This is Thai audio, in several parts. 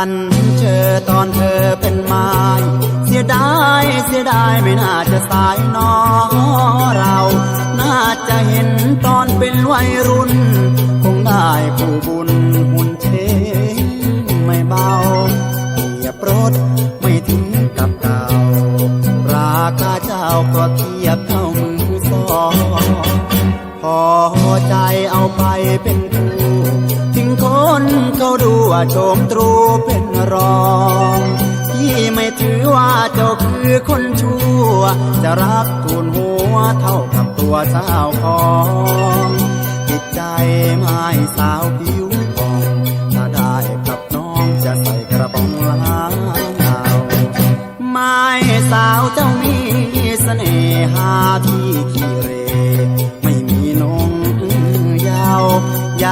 ันเจอตอนเธอเป็นมายเสียดายเสียดายไม่น่าจะสายน้อเรา น่าจะเห็นตอนเป็นวัยรุ่น คงได้ผู้บุญหุ่นเชไม่เบาเหยียบรถไม่ถึงกับเก่า ราคาเจ้าก็เทียบเท่ามือสองพอใจเอาไปเป็นผั คนเขาดูว่าโชมตรูเป็นรองที่ไม่ถือว่าเจ้าคือคนชั่ว จะรักทูนหัวเท่ากับตัวสาวของจิตใจไม่สาวผิวผ่องถ้าได้กับน้องจะใส่กระป๋องล้างเอาไม่สาวเจ้ามีเสน่หาที่ขี้เร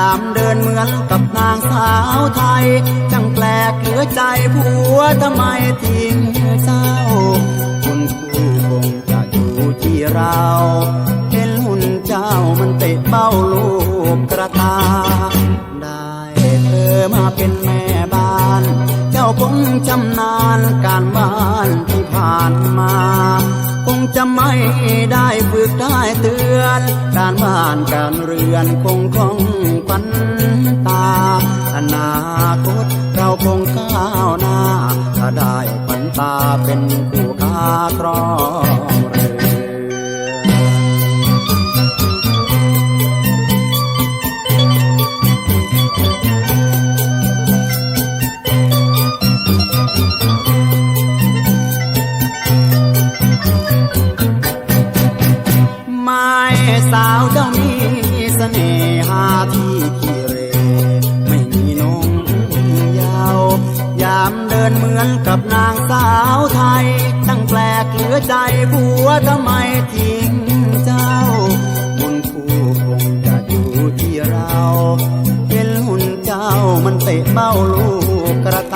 ามเดินเหมือนกับนางสาวไทย จังแปลกเหลือใจผัวทำไมทิ้งเศร้า คุณคู่คงจะอยู่ที่เราเห็นหุ่นเจ้ามันเตะเป้าลูกกระตา ได้เธอมาเป็นแม่บ้าน เจ้าคงจำนานการบ้านที่ผ่านมาคงจะไม่ได้ฝึกได้เตือน การบ้านการเรือนคงคง ปันตา อนาคตเราคงก้าวหน้า ถ้าได้ปันตาเป็นผู้ค้าครองเรือนไม้สาวเจ้ามีเส น่หาที่ขี้เร ไม่มีนงยาว ยามเดินเหมือนกับนางสาวไทย ตั้งแปลกเหลือใจผัวทำไมทิ้งเจ้า บุญคู่คงจะอยู่ที่เรา เห็นหุ่นเจ้ามันเตะเป้าลูกกระตา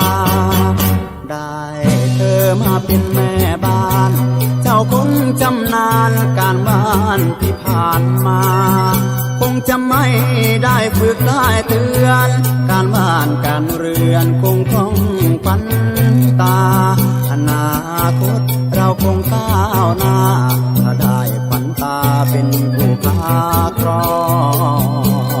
ไม่ได้ฝึกได้เตือน การบ้านการเรือนคงต้องปันตา อนาคตเราคงก้าวหน้า ถ้าได้ปันตาเป็นผู้พาครอง